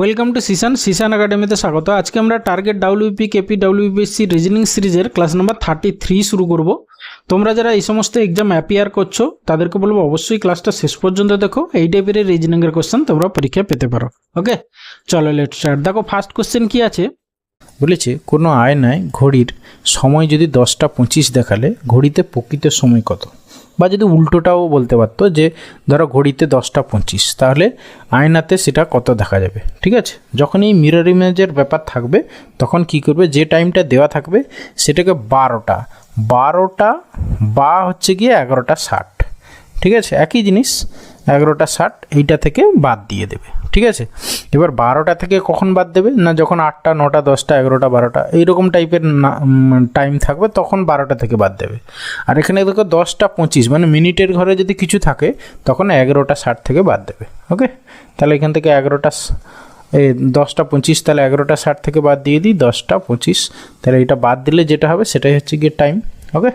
Welcome to Sisan Sisan একাডেমিতে স্বাগত। আজকে আমরা target WP KP WPSC reasoning সিরিজের ক্লাস নাম্বার থার্টি থ্রি শুরু করব। তোমরা যারা এই সমস্ত এক্সাম অ্যাপিয়ার করছ, তাদেরকে বলব অবশ্যই ক্লাসটা শেষ পর্যন্ত দেখো। এই টাইপের রিজনিংয়ের কোশ্চেন তোমরা পরীক্ষায় পেতে পারো। ওকে চলো লেট স্টার্ট দেখো ফার্স্ট কোশ্চেন কি আছে? বলেছে, কোনো আয় আয়নায় ঘড়ির সময় যদি দশটা পঁচিশ দেখালে, ঘড়িতে প্রকৃত সময় কত? বা যদি উল্টোটাও বলতে পারতো যে, ধরো ঘড়িতে দশটা পঁচিশ, তাহলে আয়নাতে সেটা কত দেখা যাবে? ঠিক আছে? যখন এই মিরর ইমেজের ব্যাপার থাকবে, তখন কি করবে? যে টাইমটা দেওয়া থাকবে, সেটাকে বারোটা বারোটা বা হচ্ছে গিয়ে এগারোটা ষাট। ঠিক আছে? একই জিনিস, এগারোটা ষাট, এইটা থেকে বাদ দিয়ে দেবে। ঠিক আছে? এবার বারোটা থেকে কখন বাদ দেবে? না যখন আটটা, নটা, দশটা, এগারোটা, বারোটা, এইরকম টাইপের টাইম থাকবে, তখন বারোটা থেকে বাদ দেবে। আর এখানে দেখো দশটা পঁচিশ মানে মিনিটের ঘরে যদি কিছু থাকে, তখন এগারোটা ষাট থেকে বাদ দেবে। ওকে? তাহলে এখান থেকে এগারোটা এই দশটা পঁচিশ, তাহলে এগারোটা ষাট থেকে বাদ দিয়ে দিই, দশটা পঁচিশ। তাহলে এটা বাদ দিলে যেটা হবে, সেটাই হচ্ছে গিয়ে টাইম ওকে?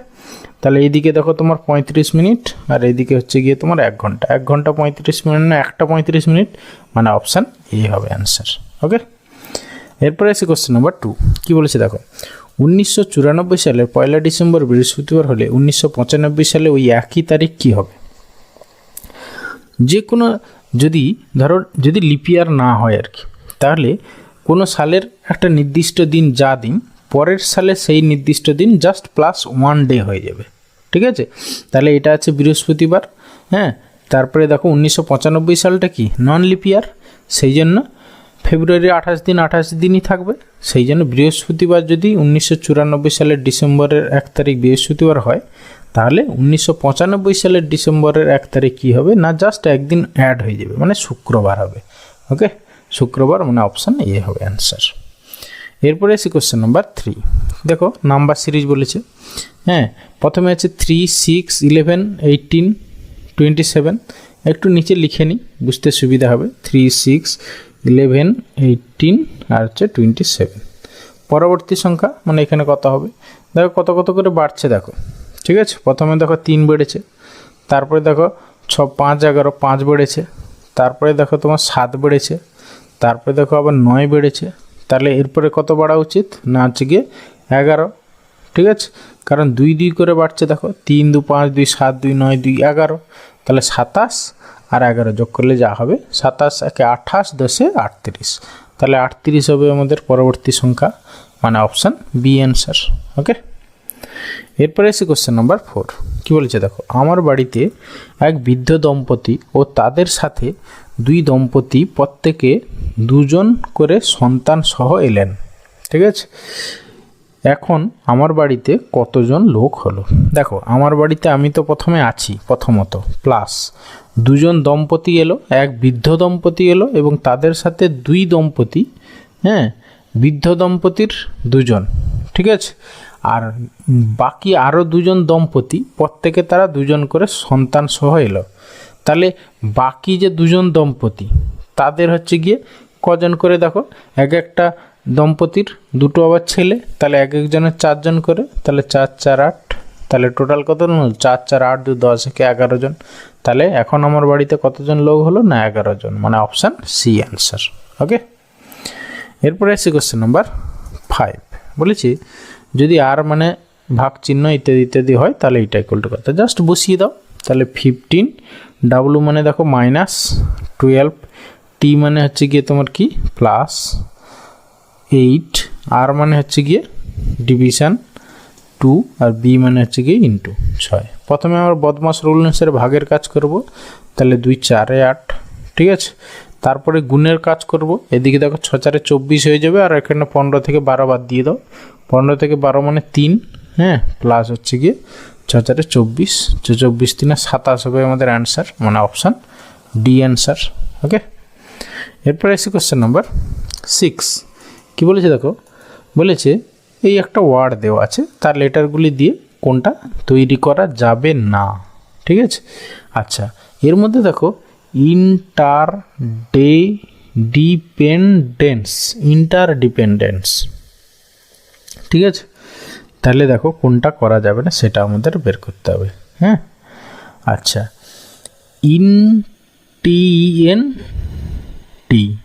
তাহলে এইদিকে দেখো তোমার পঁয়ত্রিশ মিনিট, আর এইদিকে হচ্ছে গিয়ে তোমার এক ঘণ্টা। এক ঘণ্টা পঁয়ত্রিশ মিনিট না, একটা পঁয়ত্রিশ মিনিট মানে অপশান এ হবে অ্যান্সার ওকে এরপরে এসে কোশ্চেন নাম্বার টু কী বলেছে দেখো, উনিশশো চুরানব্বই সালের পয়লা ডিসেম্বর বৃহস্পতিবার হলে উনিশশো পঁচানব্বই সালে ওই একই তারিখ কী হবে? যে কোনো যদি ধরো, যদি লিপিয়ার না হয় আর কি, তাহলে কোনো সালের একটা নির্দিষ্ট দিন যা দিন পরের সালে সেই নির্দিষ্ট দিন জাস্ট প্লাস ওয়ান ডে হয়ে যাবে। ঠিক আছে? তাহলে এটা আছে বৃহস্পতিবার হ্যাঁ? তারপরে দেখো উনিশশো পঁচানব্বই সালটা কি? নন লিপিয়ার সেই জন্য ফেব্রুয়ারি আঠাশ দিন আঠাশ দিনই থাকবে। সেই জন্য বৃহস্পতিবার যদি উনিশশো চুরানব্বই সালের ডিসেম্বরের এক তারিখ বৃহস্পতিবার হয়, তাহলে উনিশশো পঁচানব্বই সালের ডিসেম্বরের এক তারিখ কী হবে? না জাস্ট একদিন অ্যাড হয়ে যাবে মানে শুক্রবার হবে। ওকে শুক্রবার মানে অপশান এ হবে অ্যান্সার এরপরে এসে কোশ্চেন নাম্বার থ্রি দেখো নাম্বার সিরিজ বলেছে। হ্যাঁ প্রথমে আছে three six eleven eighteen twenty seven একটু নিচে লিখে নিই, বুঝতে সুবিধা হবে। থ্রি সিক্স ইলেভেন এইটিন আর হচ্ছে টোয়েন্টি সেভেন পরবর্তী সংখ্যা মানে এখানে কত হবে? দেখো, কত কত করে বাড়ছে দেখো। ঠিক আছে? প্রথমে দেখো তিন বেড়েছে। তারপরে দেখো ছ, পাঁচ, এগারো, পাঁচ বেড়েছে। তারপরে দেখো তোমার সাত বেড়েছে। তারপরে দেখো আবার নয় বেড়েছে। তাহলে এরপরে কত বাড়া উচিত? না হচ্ছে গিয়ে এগারো। ঠিক আছে? কারণ দুই দুই করে বাড়ছে দেখো, তিন দু পাঁচ দুই সাত দুই নয় দুই এগারো। তাহলে সাতাশ আর এগারো যোগ করলে যা হবে, সাতাশ একে আঠাশ দশে আটত্রিশ। তাহলে আটত্রিশ হবে আমাদের পরবর্তী সংখ্যা মানে অপশান বি অ্যান্সার ওকে এরপরে এসে কোশ্চেন নাম্বার ফোর কী বলেছে দেখো, আমার বাড়িতে এক বৃদ্ধ দম্পতি ও তাদের সাথে দুই দম্পতি প্রত্যেকে দুজন করে সন্তান সহ এলেন। ঠিক আছে? এখন আমার বাড়িতে কতজন লোক হলো? দেখো, আমার বাড়িতে আমি তো প্রথমে আছি, প্রথমত প্লাস দুজন দম্পতি এলো, এক বৃদ্ধ দম্পতি এলো এবং তাদের সাথে দুই দম্পতি হ্যাঁ বৃদ্ধ দম্পতির দুজন। ঠিক আছে? আর বাকি আরও দুজন দম্পতি, প্রত্যেকে তারা দুজন করে সন্তান সহ এলো। তাহলে বাকি যে দুজন দম্পতি, তাদের হচ্ছে গিয়ে কজন করে দেখো, এক একটা দম্পতির দুটো আবার ছেলে, তাহলে এক একজনের চারজন করে, তাহলে চার চার, আট, তাহলে টোটাল কত চার চার, আট, দু, দশ, একে এগারো জন। তাহলে এখন আমার বাড়িতে কতজন লোক হলো? না, এগারো জন। মানে অপশান সি অ্যান্সার ওকে এরপরে আসছে কোশ্চেন নাম্বার ফাইভ বলেছি যদি আর মানে ভাগ চিহ্ন ইত্যাদি ইত্যাদি হয়, তাহলে এইটা ইকুয়াল টু কত? জাস্ট বসিয়ে দাও। তাহলে ফিফটিন ডাব্লু মানে দেখো মাইনাস টুয়েলভ টি মানে হচ্ছে গিয়ে তোমার কি? প্লাস এইট আর মানে হচ্ছে গিয়ে ডিভিশন টু আর বি মানে হচ্ছে গিয়ে ইন্টু ছয়। প্রথমে আমার বদমাস রুল অনুসারে ভাগের কাজ করব। তাহলে দুই, চারে আট, ঠিক আছে? তারপরে গুণের কাজ করব। এদিকে দেখো ছ চারে চব্বিশ হয়ে যাবে আর এখানে পনেরো থেকে বারো বাদ দিয়ে দাও। পনেরো থেকে বারো মানে তিন হ্যাঁ? প্লাস হচ্ছে গিয়ে ছ চারে চব্বিশ। ছ চব্বিশ তিনে সাতাশ হবে আমাদের অ্যান্সার মানে অপশান ডি অ্যান্সার ওকে এরপরে এসে কোশ্চেন নাম্বার সিক্স কী বলেছে দেখো? বলেছে এই একটা ওয়ার্ড দেওয়া আছে, তার লেটারগুলি দিয়ে কোনটা তৈরি করা যাবে না, ঠিক আছে? আচ্ছা এর মধ্যে দেখো interdependence interdependence ঠিক আছে? তাহলে দেখো কোনটা করা যাবে না, সেটা আমাদের বের করতে হবে। হ্যাঁ? আচ্ছা। ইন টি এন টি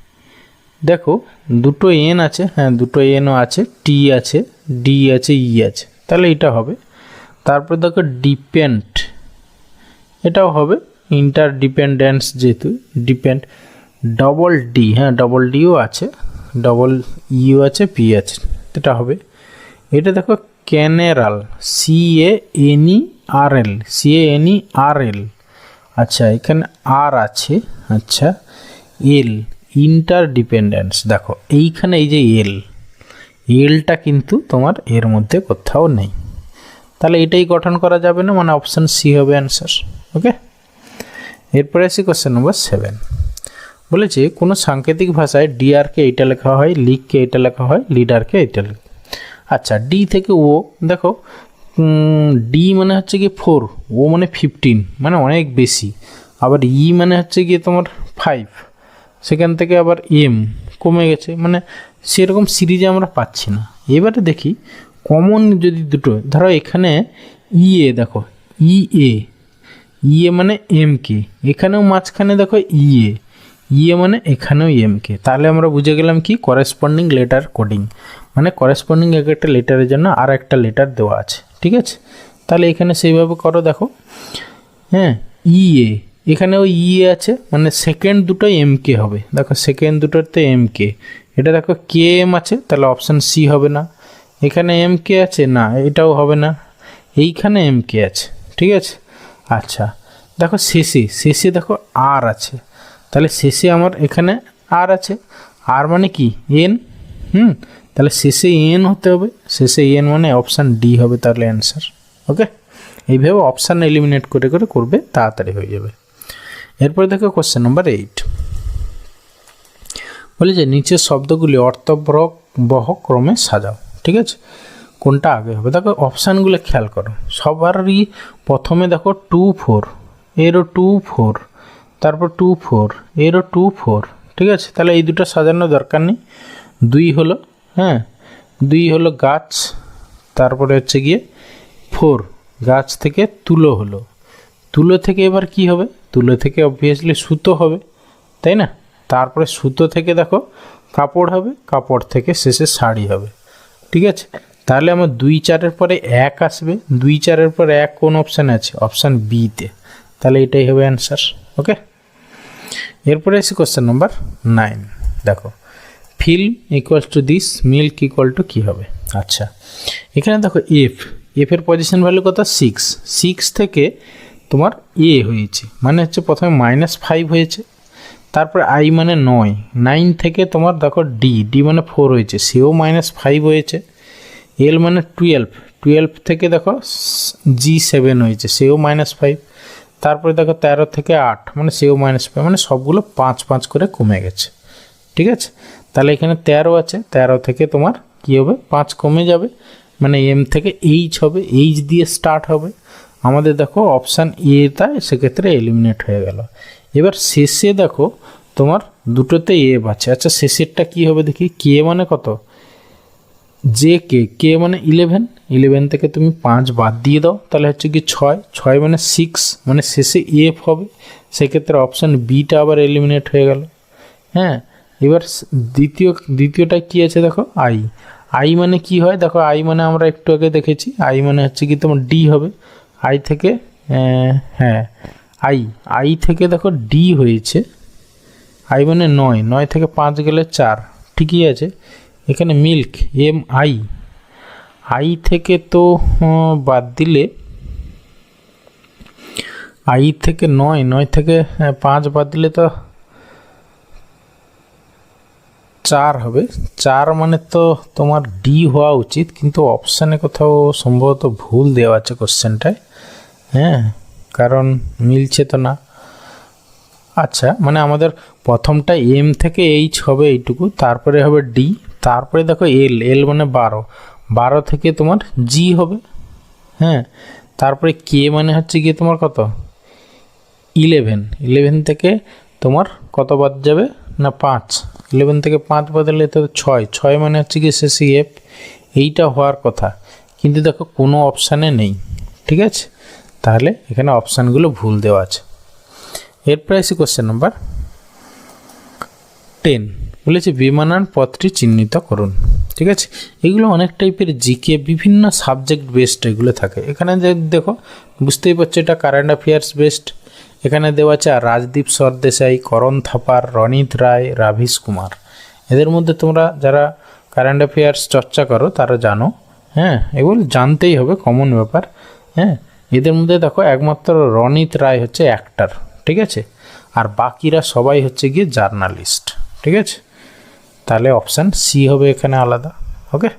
দেখো, দুটো এন আছে। হ্যাঁ দুটো এনও আছে টি আছে ডি আছে ই আছে। তাহলে এটা হবে। তারপর দেখো ডিপেন্ড এটাও হবে ইন্টার ডিপেন্ডেন্স যেহেতু ডিপেন্ড ডবল ডি হ্যাঁ ডবল ডিও আছে ডবল ইও আছে পি আছে, এটা হবে। এটা দেখো ক্যানেরাল C A N E R L C A N E R L আচ্ছা এখানে আর আছে আচ্ছা এল ইন্টার ডিপেন্ডেন্স দেখো, এইখানে এই যে এল এলটা কিন্তু তোমার এর মধ্যে কোথাও নেই। তাহলে এটাই গঠন করা যাবে না মানে অপশান সি হবে অ্যান্সার ওকে এরপরে আসি কোশ্চেন নম্বর সেভেন বলেছে, কোনো সাংকেতিক ভাষায় ডিআরকে এইটা লেখা হয় লিগকে এইটা লেখা হয় লিডারকে এইটা লেখা আচ্ছা ডি থেকে ও দেখো ডি মানে হচ্ছে কি ফোর ও মানে ফিফটিন মানে অনেক বেশি। আবার ই মানে হচ্ছে গিয়ে তোমার ফাইভ সেখান থেকে আবার এম কমে গেছে মানে সেরকম সিরিজে আমরা পাচ্ছি না। এবারে দেখি কমন যদি দুটো, ধরো এখানে ই এ দেখো ই এ ইয়ে মানে এম কে। এখানেও মাঝখানে দেখো ইয়ে। ইয়ে মানে এখানেও এম কে। তাহলে আমরা বুঝে গেলাম কি? করেসপন্ডিং লেটার কোডিং মানে করেসপন্ডিং এক একটা লেটারের জন্য আর একটা লেটার দেওয়া আছে। ঠিক আছে? তাহলে এখানে সেইভাবে করো দেখো। হ্যাঁ ইয়ে। এখানেও ইয়ে আছে। মানে সেকেন্ড দুটো এম কে হবে। দেখো সেকেন্ড দুটোতে এম কে। এটা দেখো কে এম আছে। তাহলে অপশান সি হবে না। এখানে এম কে আছে? না, এটাও হবে না। এইখানে এম কে আছে। ঠিক আছে? আচ্ছা। দেখো শেষে শেষে দেখো আর আছে। তাহলে শেষে আমার এখানে আর আছে। আর মানে কি? এন হুম? তাহলে শেষে এন হতে হবে। শেষে এন মানে অপশান ডি হবে তাহলে অ্যান্সার ওকে এইভাবে অপশান এলিমিনেট করে করে করবে, তাড়াতাড়ি হয়ে যাবে। এরপরে দেখো কোশ্চেন নাম্বার এইট বলে যে, নিচের শব্দগুলি অর্থবহ বহ ক্রমে সাজাও, ঠিক আছে? কোনটা আগে হবে? দেখো অপশানগুলো খেয়াল করো। সবারই প্রথমে দেখো টু ফোর এরও টু ফোর তারপর টু ফোর এরও টু ফোর ঠিক আছে? তাহলে এই দুটো সাজানোর দরকার নেই। দুই হলো হ্যাঁ? দুই হলো গাছ, তারপরে হচ্ছে গিয়ে ফোর গাছ থেকে তুলো হলো। তুলো থেকে এবার কি হবে? তুলো থেকে অবভিয়াসলি সুতো হবে, তাই না? তারপরে সুতো থেকে দেখো কাপড় হবে, কাপড় থেকে শেষে শাড়ি হবে, ঠিক আছে? তাহলে আমার দুই চারের পরে এক আসবে, দুই চারের পর এক কোন অপশান আছে? অপশান বিতে তাহলে এটাই হবে অ্যান্সার ওকে এরপরে আসি কোশ্চেন নাম্বার নাইন দেখো film equals to this milk equal to কী হবে? আচ্ছা এখানে দেখো এফ এফের পজিশন ভ্যালু কত? সিক্স সিক্স থেকে তোমার এ হয়েছে। মানে হচ্ছে প্রথমে মাইনাস ফাইভ হয়েছে, তারপর আই মানে নয়। নাইন থেকে তোমার দেখো ডি ডি মানে ফোর হয়েছে। সেও মাইনাস ফাইভ হয়েছে। এল মানে টুয়েলভ টুয়েলভ থেকে দেখো জি সেভেন হয়েছে, সেও মাইনাস ফাইভ তারপরে দেখো তেরো থেকে আট মানে সেও মাইনাস ফাইভ মানে সবগুলো পাঁচ পাঁচ করে কমে গেছে। ঠিক আছে? তাহলে এখানে তেরো আছে, তেরো থেকে তোমার কী হবে? পাঁচ কমে যাবে মানে এম থেকে এইচ হবে এইচ দিয়ে স্টার্ট হবে। আমাদের দেখো অপশান এটা সেক্ষেত্রে এলিমিনেট হয়ে গেল। এবার শেষে দেখো তোমার দুটোতে এফ আছে। আচ্ছা শেষেরটা কি হবে দেখি? কে মানে কত? জে কে কে মানে ইলেভেন ইলেভেন থেকে তুমি পাঁচ বাদ দিয়ে দাও, তাহলে হচ্ছে কি ছয় ছয় মানে সিক্স মানে শেষে এফ হবে। সেক্ষেত্রে অপশান বিটা আবার এলিমিনেট হয়ে গেল। হ্যাঁ এবার দ্বিতীয় দ্বিতীয়টা কি আছে দেখো? আই আই মানে কি হয়? দেখো আই মানে আমরা একটু আগে দেখেছি। আই মানে হচ্ছে কি তোমার ডি হবে। আই থেকে হ্যাঁ আই আই থেকে দেখো ডি হয়েছে। আই মানে নয় নয় থেকে পাঁচ গেলে চার। ঠিকই আছে। এখানে মিল্ক এম আই আই থেকে তো বাদ দিলে আই থেকে নয় নয় থেকে পাঁচ বাদ দিলে তো চার হবে। চার মানে তো তোমার ডি হওয়া উচিত, কিন্তু অপশানে কোথাও সম্ভবত ভুল দেওয়া আছে কোশ্চেনটায় হ্যাঁ কারণ মিলছে তো না। আচ্ছা মানে আমাদের প্রথমটা এম থেকে এইচ হবে এইটুকু, তারপরে হবে ডি তারপরে দেখো এল এল মানে বারো। বারো থেকে তোমার জি হবে হ্যাঁ? তারপরে কে মানে হচ্ছে গিয়ে তোমার কত? ইলেভেন ইলেভেন থেকে তোমার কত বাদ যাবে? না, পাঁচ। ইলেভেন থেকে পাঁচ বদলে তো ছয়। ছয় মানে হচ্ছে কি শেষে এফ এইটা হওয়ার কথা। কিন্তু দেখো, কোনো অপশানে নেই। ঠিক আছে? তাহলে এখানে অপশানগুলো ভুল দেওয়া আছে। এরপরে আসি কোশ্চেন নাম্বার টেন বলেছে বিমানান পথটি চিহ্নিত করুন। ঠিক আছে? এগুলো অনেক টাইপের জিকে বিভিন্ন সাবজেক্ট বেসড এগুলো থাকে। এখানে দেখো, বুঝতেই পারছ এটা কারেন্ট অ্যাফেয়ার্স বেসড এখানে দেওয়া আছে, রাজদীপ সরদেশাই, করণ থাপার, রনিত রায়, রাভিশ কুমার। এদের মধ্যে তোমরা যারা কারেন্ট অ্যাফেয়ার্স চর্চা করো, তারা জানো। হ্যাঁ এগুলো জানতেই হবে কমন ব্যাপার। হ্যাঁ এদের মধ্যে দেখো, একমাত্র রনিত রায় হচ্ছে অ্যাক্টার ঠিক আছে? আর বাকিরা সবাই হচ্ছে গিয়ে জার্নালিস্ট ঠিক আছে? তাহলে অপশান সি হবে এখানে আলাদা ওকে